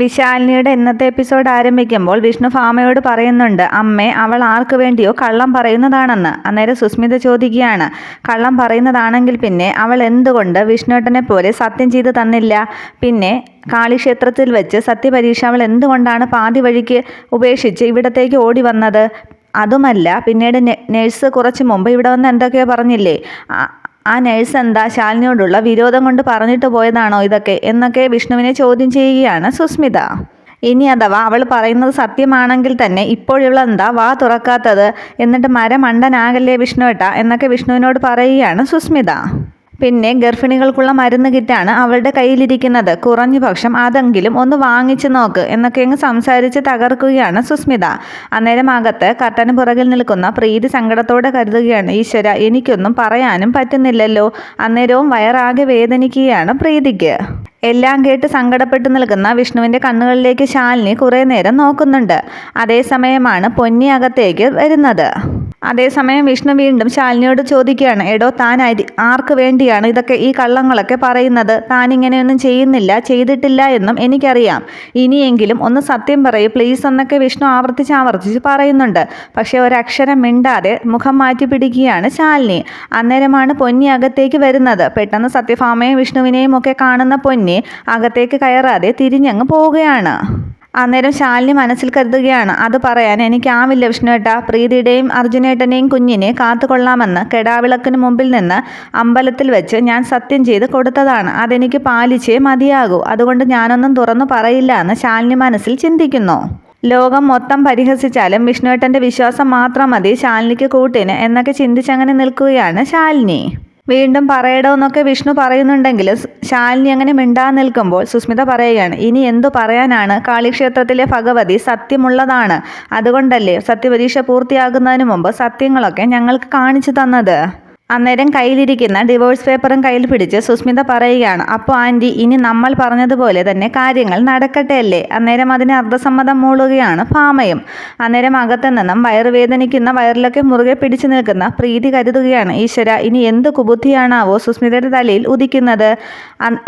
വിശാലിനിയുടെ ഇന്നത്തെ എപ്പിസോഡ് ആരംഭിക്കുമ്പോൾ വിഷ്ണു ഫാമയോട് പറയുന്നുണ്ട് അമ്മേ അവൾ ആർക്കു വേണ്ടിയോ കള്ളം പറയുന്നതാണെന്ന്. അന്നേരം സുസ്മിത ചോദിക്കുകയാണ് കള്ളം പറയുന്നതാണെങ്കിൽ പിന്നെ അവൾ എന്തുകൊണ്ട് വിഷ്ണുട്ടനെ പോലെ സത്യം ചെയ്ത് തന്നില്ല? പിന്നെ കാളിക്ഷേത്രത്തിൽ വെച്ച് സത്യപരീക്ഷ അവൾ എന്തുകൊണ്ടാണ് പാതി വഴിക്ക് ഉപേക്ഷിച്ച് ഇവിടത്തേക്ക് ഓടി വന്നത്? അതുമല്ല പിന്നീട് നേഴ്സ് കുറച്ച് മുമ്പ് ഇവിടെ വന്ന് എന്തൊക്കെയോ പറഞ്ഞില്ലേ? ആ- നഴ്സ് എന്താ ശാലിനിയോടുള്ള വിരോധം കൊണ്ട് പറഞ്ഞിട്ട് പോയതാണോ ഇതൊക്കെ? എന്നൊക്കെ വിഷ്ണുവിനെ ചോദ്യം ചെയ്യുകയാണ് സുസ്മിത. ഇനി അഥവാ അവൾ പറയുന്നത് സത്യമാണെങ്കിൽ തന്നെ ഇപ്പോഴിവളെന്താ വാ തുറക്കാത്തത്? എന്നിട്ട് മരമണ്ടനാകല്ലേ വിഷ്ണുവേട്ട? എന്നൊക്കെ വിഷ്ണുവിനോട് പറയുകയാണ് സുസ്മിത. പിന്നെ ഗർഭിണികൾക്കുള്ള മരുന്ന് കിറ്റാണ് അവളുടെ കയ്യിലിരിക്കുന്നത്. കുറഞ്ഞ പക്ഷം അതെങ്കിലും ഒന്ന് വാങ്ങിച്ചു നോക്ക് എന്നൊക്കെ അങ്ങ് സംസാരിച്ച് തകർക്കുകയാണ് സുസ്മിത. അന്നേരം അകത്ത് കട്ടന് പുറകിൽ നിൽക്കുന്ന പ്രീതി സങ്കടത്തോടെ കരുതുകയാണ് ഈശ്വര എനിക്കൊന്നും പറയാനും പറ്റുന്നില്ലല്ലോ. അന്നേരവും വയറാകെ വേദനിക്കുകയാണ് പ്രീതിക്ക്. എല്ലാം കേട്ട് സങ്കടപ്പെട്ടു നിൽക്കുന്ന വിഷ്ണുവിന്റെ കണ്ണുകളിലേക്ക് ശാലിനി കുറേ നേരം നോക്കുന്നുണ്ട്. അതേസമയമാണ് പൊന്നി അകത്തേക്ക് വരുന്നത്. അതേസമയം വിഷ്ണു വീണ്ടും ശാലിനിയോട് ചോദിക്കുകയാണ് എടോ താൻ അരി ആർക്ക് വേണ്ടിയാണ് ഇതൊക്കെ ഈ കള്ളങ്ങളൊക്കെ പറയുന്നത്? താൻ ഇങ്ങനെയൊന്നും ചെയ്യുന്നില്ല ചെയ്തിട്ടില്ല എന്നും എനിക്കറിയാം. ഇനിയെങ്കിലും ഒന്ന് സത്യം പറയൂ പ്ലീസ് എന്നൊക്കെ വിഷ്ണു ആവർത്തിച്ച് ആവർത്തിച്ച് പറയുന്നുണ്ട്. പക്ഷേ ഒരക്ഷരം മിണ്ടാതെ മുഖം മാറ്റി പിടിക്കുകയാണ് ശാലിനി. അന്നേരമാണ് പൊന്നി അകത്തേക്ക് വരുന്നത്. പെട്ടെന്ന് സത്യഭാമയും വിഷ്ണുവിനെയും ഒക്കെ കാണുന്ന പൊന്നി അകത്തേക്ക് കയറാതെ തിരിഞ്ഞങ്ങ് പോവുകയാണ്. അന്നേരം ശാലിനി മനസ്സിൽ കരുതുകയാണ്. അത് പറയാൻ എനിക്കാവില്ല വിഷ്ണുവേട്ട. പ്രീതിയുടെയും അർജുനേട്ടനെയും കുഞ്ഞിനെ കാത്തുകൊള്ളാമെന്ന് കെടാവിളക്കിന് മുമ്പിൽ നിന്ന് അമ്പലത്തിൽ വെച്ച് ഞാൻ സത്യം ചെയ്ത് കൊടുത്തതാണ്. അതെനിക്ക് പാലിച്ചേ മതിയാകൂ. അതുകൊണ്ട് ഞാനൊന്നും തുറന്നു പറയില്ല എന്ന് ശാലിനി മനസ്സിൽ ചിന്തിക്കുന്നു. ലോകം മൊത്തം പരിഹസിച്ചാലും വിഷ്ണുവേട്ടന്റെ വിശ്വാസം മാത്രം മതി ശാലിനിക്ക് കൂട്ടിന് എന്നൊക്കെ ചിന്തിച്ചങ്ങനെ നിൽക്കുകയാണ് ശാലിനി. വീണ്ടും പറയടോ എന്നൊക്കെ വിഷ്ണു പറയുന്നുണ്ടെങ്കിലും ശാലിനി അങ്ങനെ മിണ്ടാ നിൽക്കുമ്പോൾ സുസ്മിത പറയുകയാണ് ഇനി എന്തു പറയാനാണ്? കാളിക്ഷേത്രത്തിലെ ഭഗവതി സത്യമുള്ളതാണ്. അതുകൊണ്ടല്ലേ സത്യപരീക്ഷ പൂർത്തിയാകുന്നതിന് മുമ്പ് സത്യങ്ങളൊക്കെ ഞങ്ങൾക്ക് കാണിച്ചു തന്നത്? അന്നേരം കയ്യിലിരിക്കുന്ന ഡിവോഴ്സ് പേപ്പറും കയ്യിൽ പിടിച്ച് സുസ്മിത പറയുകയാണ് അപ്പോൾ ആന്റി ഇനി നമ്മൾ പറഞ്ഞതുപോലെ തന്നെ കാര്യങ്ങൾ നടക്കട്ടെ അല്ലേ? അന്നേരം അതിന് അർദ്ധസമ്മതം മൂളുകയാണ് ഭാമയും. അന്നേരം അകത്തു നിന്നും വയറുവേദനിക്കുന്ന വയറിലൊക്കെ മുറുകെ പിടിച്ചു നിൽക്കുന്ന പ്രീതി കരുതുകയാണ് ഈശ്വര ഇനി എന്ത് കുബുദ്ധിയാണാവോ സുസ്മിതയുടെ തലയിൽ ഉദിക്കുന്നത്?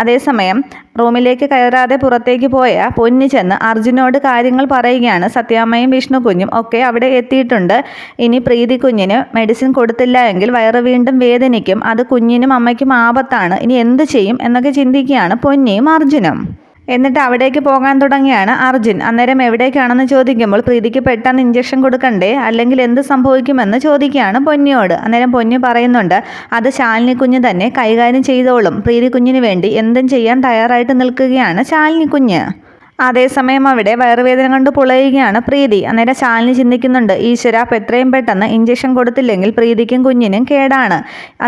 അതേസമയം റൂമിലേക്ക് കയറാതെ പുറത്തേക്ക് പോയ പൊന്നു ചെന്ന് അർജുനോട് കാര്യങ്ങൾ പറയുകയാണ് സത്യാമ്മയും വിഷ്ണു കുഞ്ഞും ഒക്കെ അവിടെ എത്തിയിട്ടുണ്ട്. ഇനി പ്രീതി കുഞ്ഞിന് മെഡിസിൻ കൊടുത്തില്ല എങ്കിൽ വയറ് വീണ്ടും വേദനിക്കും അത് കുഞ്ഞിനും അമ്മയ്ക്കും ആപത്താണ്. ഇനി എന്ത് ചെയ്യും എന്നൊക്കെ ചിന്തിക്കുകയാണ് പൊന്നിയും അർജുനും. എന്നിട്ട് അവിടേക്ക് പോകാൻ തുടങ്ങിയാണ് അർജുൻ. അന്നേരം എവിടേക്കാണെന്ന് ചോദിക്കുമ്പോൾ പ്രീതിക്ക് പെട്ടെന്ന് ഇഞ്ചക്ഷൻ കൊടുക്കണ്ടേ? അല്ലെങ്കിൽ എന്ത് സംഭവിക്കുമെന്ന് ചോദിക്കുകയാണ് പൊന്നിയോട്. അന്നേരം പൊന്നി പറയുന്നുണ്ട് അത് ശാലിനി കുഞ്ഞ് തന്നെ കൈകാര്യം ചെയ്തോളും. പ്രീതി കുഞ്ഞിന് വേണ്ടി എന്തും ചെയ്യാൻ തയ്യാറായിട്ട് നിൽക്കുകയാണ് ശാലിനി കുഞ്ഞ്. അതേസമയം അവിടെ വയറുവേദന കൊണ്ട് പുളയുകയാണ് പ്രീതി. അന്നേരം ശാലിനി ചിന്തിക്കുന്നുണ്ട് ഈശ്വര അപ്പം എത്രയും പെട്ടെന്ന് ഇഞ്ചക്ഷൻ കൊടുത്തില്ലെങ്കിൽ പ്രീതിക്കും കുഞ്ഞിനും കേടാണ്.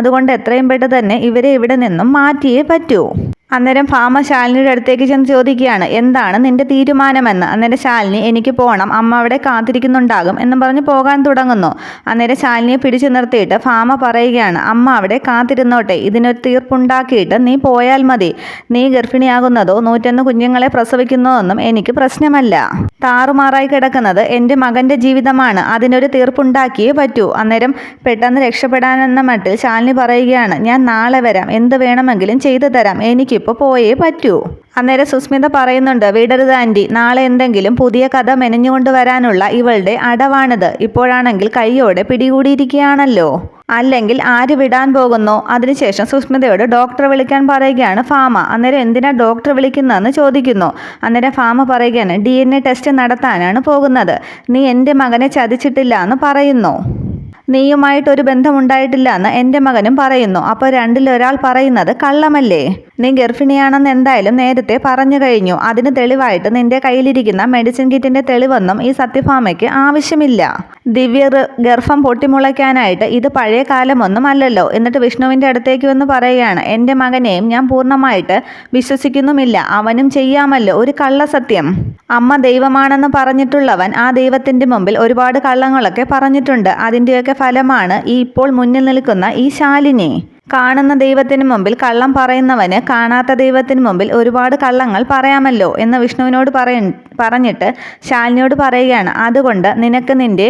അതുകൊണ്ട് എത്രയും പെട്ടെന്ന് തന്നെ ഇവരെ ഇവിടെ നിന്നും മാറ്റിയേ പറ്റൂ. അന്നേരം ഭാമ ശാലിനിയുടെ അടുത്തേക്ക് ചെന്ന് ചോദിക്കുകയാണ് എന്താണ് നിന്റെ തീരുമാനമെന്ന്? അന്നേരം ശാലിനി എനിക്ക് പോകണം അമ്മ അവിടെ കാത്തിരിക്കുന്നുണ്ടാകും എന്നും പറഞ്ഞ് പോകാൻ തുടങ്ങുന്നു. അന്നേരം ശാലിനിയെ പിടിച്ചു നിർത്തിയിട്ട് ഭാമ പറയുകയാണ് അമ്മ അവിടെ കാത്തിരുന്നോട്ടെ. ഇതിനൊരു തീർപ്പുണ്ടാക്കിയിട്ട് നീ പോയാൽ മതി. നീ ഗർഭിണിയാകുന്നതോ നൂറ്റൊന്ന് കുഞ്ഞുങ്ങളെ പ്രസവിക്കുന്നോ എന്നും എനിക്ക് പ്രശ്നമല്ല. താറുമാറായി കിടക്കുന്നത് എന്റെ മകന്റെ ജീവിതമാണ്. അതിനൊരു തീർപ്പുണ്ടാക്കിയേ പറ്റൂ അന്നേരം പെട്ടെന്ന് രക്ഷപ്പെടാനെന്ന മട്ടിൽ ശാലിനി പറയുകയാണ് ഞാൻ നാളെ വരാം. എന്ത് വേണമെങ്കിലും ചെയ്തു തരാം. എനിക്കിപ്പോൾ പോയേ പറ്റൂ. അന്നേരം സുസ്മിത പറയുന്നുണ്ട് വിടരുത് ആന്റി നാളെ എന്തെങ്കിലും പുതിയ കഥ മെനഞ്ഞുകൊണ്ട് വരാനുള്ള ഇവളുടെ അടവാണിത്. ഇപ്പോഴാണെങ്കിൽ കൈയോടെ പിടികൂടിയിരിക്കുകയാണല്ലോ. അല്ലെങ്കിൽ ആര് വിടാൻ പോകുന്നോ? അതിനുശേഷം സുസ്മിതയോട് ഡോക്ടറെ വിളിക്കാൻ പറയുകയാണ് ഫാമ. അന്നേരം എന്തിനാ ഡോക്ടർ വിളിക്കുന്നതെന്ന് ചോദിക്കുന്നു. അന്നേരം ഫാമ പറയുകയാണ് ഡി എൻ എ ടെസ്റ്റ് നടത്താനാണ് പോകുന്നത്. നീ എന്റെ മകനെ ചതിച്ചിട്ടില്ല എന്ന് പറയുന്നു. നീയുമായിട്ടൊരു ബന്ധമുണ്ടായിട്ടില്ല എന്ന് എന്റെ മകനും പറയുന്നു. അപ്പോൾ രണ്ടിലൊരാൾ പറയുന്നത് കള്ളമല്ലേ? നീ ഗർഭിണിയാണെന്ന് എന്തായാലും നേരത്തെ പറഞ്ഞു കഴിഞ്ഞു. അതിന് തെളിവായിട്ട് നിന്റെ കയ്യിലിരിക്കുന്ന മെഡിസിൻ കിറ്റിന്റെ തെളിവൊന്നും ഈ സത്യഭാമയ്ക്ക് ആവശ്യമില്ല. ദിവ്യർ ഗർഭം പൊട്ടിമുളയ്ക്കാനായിട്ട് ഇത് പഴയ കാലമൊന്നും അല്ലല്ലോ. എന്നിട്ട് വിഷ്ണുവിന്റെ അടുത്തേക്ക് വന്ന് പറയുകയാണ് എന്റെ മകനെയും ഞാൻ പൂർണമായിട്ട് വിശ്വസിക്കുന്നുമില്ല. അവനും ചെയ്യാമല്ലോ. ഒരു കള്ളസത്യം. അമ്മ ദൈവമാണെന്ന് പറഞ്ഞിട്ടുള്ളവൻ ആ ദൈവത്തിന്റെ മുമ്പിൽ ഒരുപാട് കള്ളങ്ങളൊക്കെ പറഞ്ഞിട്ടുണ്ട്. അതിന്റെയൊക്കെ ഫലമാണ് ഈ ഇപ്പോൾ മുന്നിൽ നിൽക്കുന്ന ഈ ശാലിനി. കാണുന്ന ദൈവത്തിന് മുമ്പിൽ കള്ളം പറയുന്നവന് കാണാത്ത ദൈവത്തിന് മുമ്പിൽ ഒരുപാട് കള്ളങ്ങൾ പറയാമല്ലോ എന്ന് വിഷ്ണുവിനോട് പറയ പറഞ്ഞിട്ട് ശാലിനിയോട് പറയുകയാണ്. അതുകൊണ്ട് നിനക്ക് നിന്റെ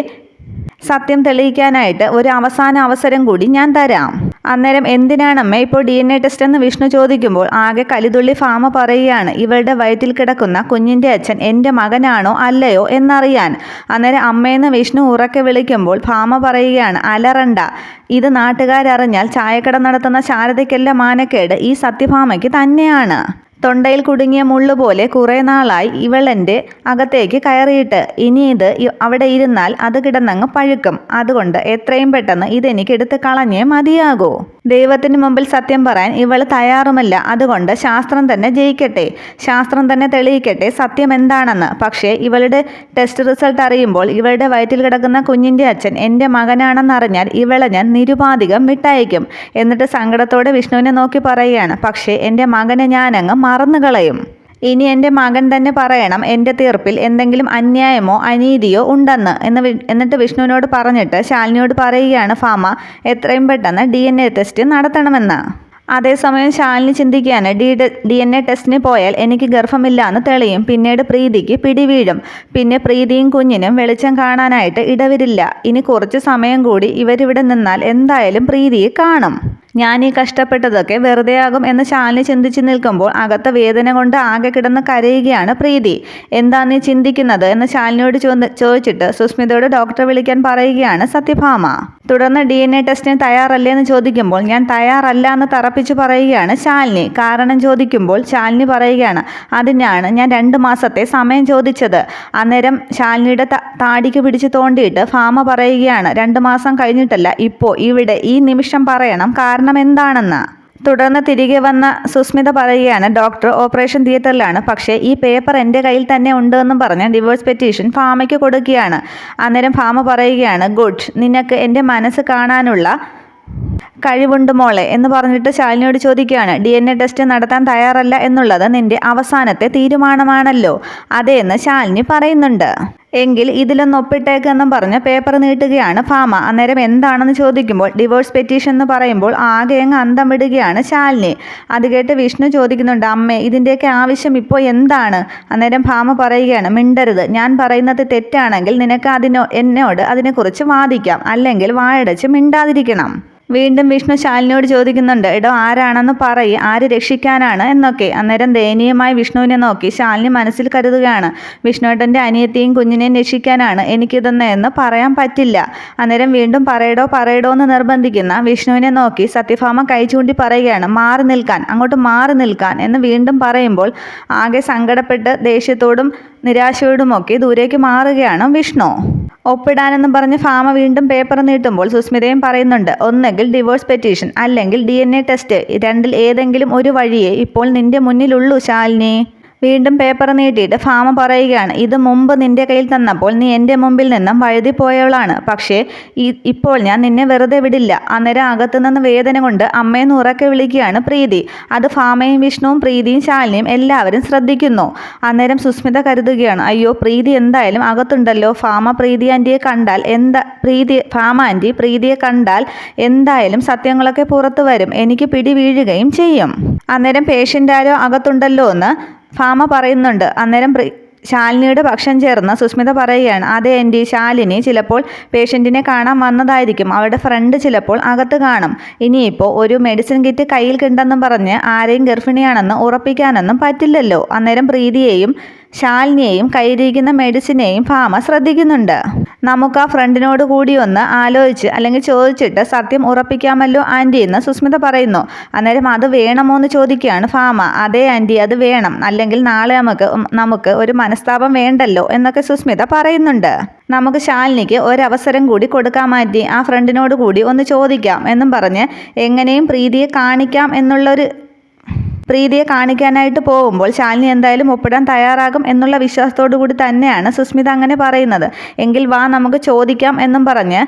സത്യം തെളിയിക്കാനായിട്ട് ഒരു അവസാന അവസരം കൂടി ഞാൻ തരാം. അന്നേരം എന്തിനാണമ്മേ ഇപ്പോൾ ഡി എൻ എ ടെസ്റ്റ് എന്ന് വിഷ്ണു ചോദിക്കുമ്പോൾ ആകെ കലിതുള്ളി ഫാമ പറയുകയാണ് ഇവളുടെ വയറ്റിൽ കിടക്കുന്ന കുഞ്ഞിന്റെ അച്ഛൻ എന്റെ മകനാണോ അല്ലയോ എന്നറിയാൻ. അന്നേരം അമ്മയെന്ന് വിഷ്ണു ഉറക്കെ വിളിക്കുമ്പോൾ ഫാമ പറയുകയാണ് അലറണ്ട ഇത് നാട്ടുകാരറിഞ്ഞാൽ ചായക്കട നടത്തുന്ന ശാരദയ്ക്കല്ല മാനക്കേട് ഈ സത്യഭാമയ്ക്ക് തന്നെയാണ്. തൊണ്ടയിൽ കുടുങ്ങിയ മുള്ളു പോലെ കുറേ നാളായി ഇവളെന്റെ അകത്തേക്ക് കയറിയിട്ട്. ഇനി ഇത് അവിടെ ഇരുന്നാൽ അത് കിടന്നങ്ങ് പഴുക്കും. അതുകൊണ്ട് എത്രയും പെട്ടെന്ന് ഇതെനിക്ക് എടുത്ത് കളഞ്ഞേ മതിയാകൂ. ദൈവത്തിന് മുമ്പിൽ സത്യം പറയാൻ ഇവൾ തയ്യാറുമല്ല. അതുകൊണ്ട് ശാസ്ത്രം തന്നെ ജയിക്കട്ടെ. ശാസ്ത്രം തന്നെ തെളിയിക്കട്ടെ സത്യം എന്താണെന്ന്. പക്ഷേ ഇവളുടെ ടെസ്റ്റ് റിസൾട്ട് അറിയുമ്പോൾ ഇവളുടെ വയറ്റിൽ കിടക്കുന്ന കുഞ്ഞിന്റെ അച്ഛൻ എന്റെ മകനാണെന്നറിഞ്ഞാൽ ഇവളെ ഞാൻ നിരുപാധികം വിട്ടയക്കും. എന്നിട്ട് സങ്കടത്തോടെ വിഷ്ണുവിനെ നോക്കി പറയുകയാണ്. പക്ഷേ എന്റെ മകനെ ഞാനങ്ങ് മറന്നുകളയും. ഇനി എന്റെ മകൻ തന്നെ പറയണം എന്റെ തീർപ്പിൽ എന്തെങ്കിലും അന്യായമോ അനീതിയോ ഉണ്ടെന്ന് എന്ന് എന്നിട്ട് വിഷ്ണുവിനോട് പറഞ്ഞിട്ട് ശാലിനിയോട് പറയുകയാണ് ഫാമ എത്രയും പെട്ടെന്ന് ഡി എൻ എ ടെസ്റ്റ് നടത്തണമെന്ന്. അതേസമയം ശാലിനി ചിന്തിക്കുകയാണ് ഡി ഡി എൻ എ ടെസ്റ്റിന് പോയാൽ എനിക്ക് ഗർഭമില്ല എന്ന് തെളിയും. പിന്നീട് പ്രീതിക്ക് പിടിവീഴും. പിന്നെ പ്രീതിയും കുഞ്ഞിനും വെളിച്ചം കാണാനായിട്ട് ഇടവരില്ല. ഇനി കുറച്ച് സമയം കൂടി ഇവരിവിടെ നിന്നാൽ എന്തായാലും പ്രീതിയെ കാണും. ഞാൻ ഈ കഷ്ടപ്പെട്ടതൊക്കെ വെറുതെയാകും എന്ന് ശാലിനി ചിന്തിച്ചു നിൽക്കുമ്പോൾ അകത്ത വേദന കൊണ്ട് ആകെ കിടന്ന് കരയുകയാണ് പ്രീതി. എന്താ നീ ചിന്തിക്കുന്നത്? എന്ന് ശാലിനിയോട് ചോദിച്ചിട്ട് സുസ്മിതയോട് ഡോക്ടറെ വിളിക്കാൻ പറയുകയാണ് സത്യഭാമ. തുടർന്ന് ഡി എൻ എ ടെസ്റ്റിന് തയ്യാറല്ലേ എന്ന് ചോദിക്കുമ്പോൾ ഞാൻ തയ്യാറല്ല എന്ന് തറപ്പിച്ചു പറയുകയാണ് ശാലിനി. കാരണം ചോദിക്കുമ്പോൾ ശാലിനി പറയുകയാണ് അതിനാണ് ഞാൻ രണ്ട് മാസത്തെ സമയം ചോദിച്ചത്. അന്നേരം ശാലിനിയുടെ താടിക്ക് പിടിച്ച് തോണ്ടിയിട്ട് ഫാമ പറയുകയാണ് രണ്ട് മാസം കഴിഞ്ഞിട്ടല്ല ഇപ്പോൾ ഇവിടെ ഈ നിമിഷം പറയണം. കാരണം എന്താണെന്ന്. തുടർന്ന് തിരികെ വന്ന സുസ്മിത പറയുകയാണ് ഡോക്ടർ ഓപ്പറേഷൻ തിയേറ്ററിലാണ്. പക്ഷേ ഈ പേപ്പർ എന്റെ കയ്യിൽ തന്നെ ഉണ്ട് എന്നും പറഞ്ഞ് ഡിവോഴ്സ് പെറ്റീഷൻ ഫാമയ്ക്ക് കൊടുക്കുകയാണ്. അന്നേരം ഫാമ പറയുകയാണ് ഗുഡ് നിനക്ക് എന്റെ മനസ്സ് കാണാനുള്ള കഴിവുണ്ട് മോളെ എന്ന് പറഞ്ഞിട്ട് ശാലിനിയോട് ചോദിക്കുകയാണ് ഡി എൻ എ ടെസ്റ്റ് നടത്താൻ തയ്യാറല്ല എന്നുള്ളത് നിന്റെ അവസാനത്തെ തീരുമാനമാണല്ലോ. അതേന്ന് ശാലിനി പറയുന്നുണ്ട്. എങ്കിൽ ഇതിലൊന്ന് ഒപ്പിട്ടേക്കെന്നും പറഞ്ഞ് പേപ്പർ നീട്ടുകയാണ് ഫാമ. അന്നേരം എന്താണെന്ന് ചോദിക്കുമ്പോൾ ഡിവോഴ്സ് പെറ്റീഷൻ എന്ന് പറയുമ്പോൾ ആകെ അങ്ങ് അന്തം വിടുകയാണ് ശാലിനി. അത് കേട്ട് വിഷ്ണു ചോദിക്കുന്നുണ്ട് അമ്മേ ഇതിന്റെയൊക്കെ ആവശ്യം ഇപ്പോൾ എന്താണ്? അന്നേരം ഫാമ പറയുകയാണ് മിണ്ടരുത്. ഞാൻ പറയുന്നത് തെറ്റാണെങ്കിൽ നിനക്ക് അതിനോ എന്നോട് അതിനെക്കുറിച്ച് വാദിക്കാം. അല്ലെങ്കിൽ വാഴടച്ച് മിണ്ടാതിരിക്കണം. വീണ്ടും വിഷ്ണു ശാലിനിയോട് ചോദിക്കുന്നുണ്ട് എടോ ആരാണെന്ന് പറയ് ആര് രക്ഷിക്കാനാണ്? എന്നൊക്കെ. അന്നേരം ദയനീയമായി വിഷ്ണുവിനെ നോക്കി ശാലിനി മനസ്സിൽ കരുതുകയാണ് വിഷ്ണുവേട്ടന്റെ അനിയത്തെയും കുഞ്ഞിനെയും രക്ഷിക്കാനാണ് എനിക്കിതെന്ന് എന്ന് പറയാൻ പറ്റില്ല. അന്നേരം വീണ്ടും പറയടോ പറയടോ എന്ന് നിർബന്ധിക്കുന്ന വിഷ്ണുവിനെ നോക്കി സത്യഭാമ കൈ ചൂണ്ടി പറയുകയാണ് മാറി നിൽക്കാൻ അങ്ങോട്ട് മാറി നിൽക്കാൻ എന്ന് വീണ്ടും പറയുമ്പോൾ ആകെ സങ്കടപ്പെട്ട് ദേഷ്യത്തോടും നിരാശയോടുമൊക്കെ ദൂരേക്ക് മാറുകയാണ് വിഷ്ണു. ഒപ്പിടാനെന്നും പറഞ്ഞ് ഫാമ വീണ്ടും പേപ്പർ നീട്ടുമ്പോൾ സുസ്മിതയും പറയുന്നുണ്ട് ഒന്നെങ്കിൽ ഡിവോഴ്സ് പെറ്റീഷൻ അല്ലെങ്കിൽ ഡി ടെസ്റ്റ് രണ്ടിൽ ഏതെങ്കിലും ഒരു വഴിയേ ഇപ്പോൾ നിന്റെ മുന്നിലുള്ളൂ ശാലിനി. വീണ്ടും പേപ്പർ നീട്ടിയിട്ട് ഫാമ പറയുകയാണ് ഇത് മുമ്പ് നിന്റെ കയ്യിൽ തന്നപ്പോൾ നീ എന്റെ മുമ്പിൽ നിന്നും വഴുതി പോയവളാണ് പക്ഷേ ഇപ്പോൾ ഞാൻ നിന്നെ വെറുതെ വിടില്ല. അന്നേരം അകത്തു നിന്ന് വേദന കൊണ്ട് അമ്മയെന്ന് ഉറക്കെ വിളിക്കുകയാണ് പ്രീതി. അത് ഫാമയും വിഷ്ണുവും പ്രീതിയും ശാലിനിയും എല്ലാവരും ശ്രദ്ധിക്കുന്നു. അന്നേരം സുസ്മിത കരുതുകയാണ് അയ്യോ പ്രീതി എന്തായാലും അകത്തുണ്ടല്ലോ. ഫാമ പ്രീതി ആന്റിയെ കണ്ടാൽ എന്താ പ്രീതി ഫാമ ആന്റി പ്രീതിയെ കണ്ടാൽ എന്തായാലും സത്യങ്ങളൊക്കെ പുറത്തു വരും. എനിക്ക് പിടി വീഴുകയും ചെയ്യും. അന്നേരം പേഷ്യന്റ് ആരോ അകത്തുണ്ടല്ലോ എന്ന് ഫാമ പറയുന്നുണ്ട്. അന്നേരം ശാലിനിയുടെ പക്ഷം ചേർന്ന് സുസ്മിത പറയുകയാണ് അതെ എന്റെ ശാലിനി ചിലപ്പോൾ പേഷ്യന്റിനെ കാണാൻ വന്നതായിരിക്കും. അവരുടെ ഫ്രണ്ട് ചിലപ്പോൾ അകത്ത് കാണും. ഇനിയിപ്പോൾ ഒരു മെഡിസിൻ കിറ്റ് കയ്യിൽ കിണ്ടെന്നും പറഞ്ഞ് ആരെയും ഗർഭിണിയാണെന്ന് ഉറപ്പിക്കാനൊന്നും പറ്റില്ലല്ലോ. അന്നേരം പ്രീതിയെയും ശാലിനിയെയും കയ്യിലിരിക്കുന്ന മെഡിസിനെയും ഫാമ ശ്രദ്ധിക്കുന്നുണ്ട്. നമുക്ക് ആ ഫ്രണ്ടിനോട് കൂടി ഒന്ന് ആലോചിച്ച് അല്ലെങ്കിൽ ചോദിച്ചിട്ട് സത്യം ഉറപ്പിക്കാമല്ലോ ആന്റി എന്ന് സുസ്മിത പറയുന്നു. അന്നേരം അത് വേണമോ എന്ന് ചോദിക്കുകയാണ് ഫാമ. അതേ ആന്റി അത് വേണം. അല്ലെങ്കിൽ നാളെ നമുക്ക് നമുക്ക് ഒരു മനസ്താപം വേണ്ടല്ലോ എന്നൊക്കെ സുസ്മിത പറയുന്നുണ്ട്. നമുക്ക് ശാലിനിക്ക് ഒരവസരം കൂടി കൊടുക്കാൻ മാറ്റി ആ ഫ്രണ്ടിനോട് കൂടി ഒന്ന് ചോദിക്കാം എന്നും പറഞ്ഞ് എങ്ങനെയും പ്രീതിയെ കാണിക്കാം എന്നുള്ളൊരു പ്രീതിയെ കാണിക്കാനായിട്ട് പോകുമ്പോൾ ശാലിനി എന്തായാലും ഒപ്പിടാൻ തയ്യാറാകും എന്നുള്ള വിശ്വാസത്തോടു കൂടി തന്നെയാണ് സുസ്മിത അങ്ങനെ പറയുന്നത്. എങ്കിൽ വാ നമുക്ക് ചോദിക്കാം എന്നും പറഞ്ഞ്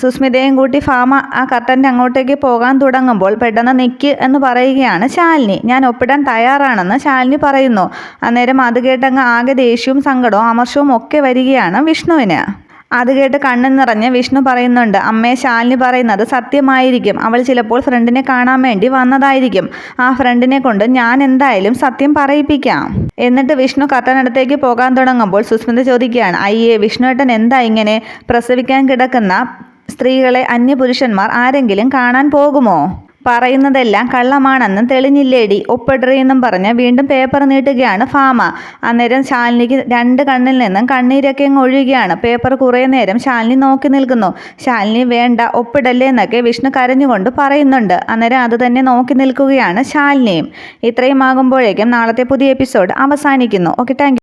സുസ്മിതയും കൂട്ടി ഫാമ ആ കർട്ടന്റെ അങ്ങോട്ടേക്ക് പോകാൻ തുടങ്ങുമ്പോൾ പെട്ടെന്ന് നിൽക്ക് എന്ന് പറയുകയാണ് ശാലിനി. ഞാൻ ഒപ്പിടാൻ തയ്യാറാണെന്ന് ശാലിനി പറയുന്നു. അന്നേരം അത് കേട്ടങ്ങ് ആകെ ദേഷ്യവും സങ്കടവും അമർഷവും ഒക്കെ വരികയാണ് വിഷ്ണുവിന്. അത് കേട്ട് കണ്ണു നിറഞ്ഞ് വിഷ്ണു പറയുന്നുണ്ട് അമ്മയെ ശാലിനി പറയുന്നത് സത്യമായിരിക്കും. അവൾ ചിലപ്പോൾ ഫ്രണ്ടിനെ കാണാൻ വേണ്ടി വന്നതായിരിക്കും. ആ ഫ്രണ്ടിനെ കൊണ്ട് ഞാൻ എന്തായാലും സത്യം പറയിപ്പിക്കാം. എന്നിട്ട് വിഷ്ണു കത്തനടുത്തേക്ക് പോകാൻ തുടങ്ങുമ്പോൾ സുസ്മിത ചോദിക്കുകയാണ് അയ്യേ വിഷ്ണുവേട്ടൻ എന്താ ഇങ്ങനെ പ്രസവിക്കാൻ കിടക്കുന്ന സ്ത്രീകളെ അന്യപുരുഷന്മാർ ആരെങ്കിലും കാണാൻ പോകുമോ? പറയുന്നതെല്ലാം കള്ളമാണെന്ന് തെളിഞ്ഞില്ലേടി ഒപ്പിടറിയെന്നും പറഞ്ഞ് വീണ്ടും പേപ്പർ നീട്ടുകയാണ് ഫാമ. അന്നേരം ശാലിനിക്ക് രണ്ട് കണ്ണിൽ നിന്നും കണ്ണീരൊക്കെ അങ്ങ് ഒഴുകുകയാണ് പേപ്പർ കുറേ നേരം ശാലിനി നോക്കി നിൽക്കുന്നു. ശാലിനി വേണ്ട ഒപ്പിടല്ലേ എന്നൊക്കെ വിഷ്ണു കരഞ്ഞുകൊണ്ട് പറയുന്നുണ്ട്. അന്നേരം അത് തന്നെ നോക്കി നിൽക്കുകയാണ് ശാലിനിയും. ഇത്രയും ആകുമ്പോഴേക്കും നാളത്തെ പുതിയ എപ്പിസോഡ് അവസാനിക്കുന്നു. Okay thank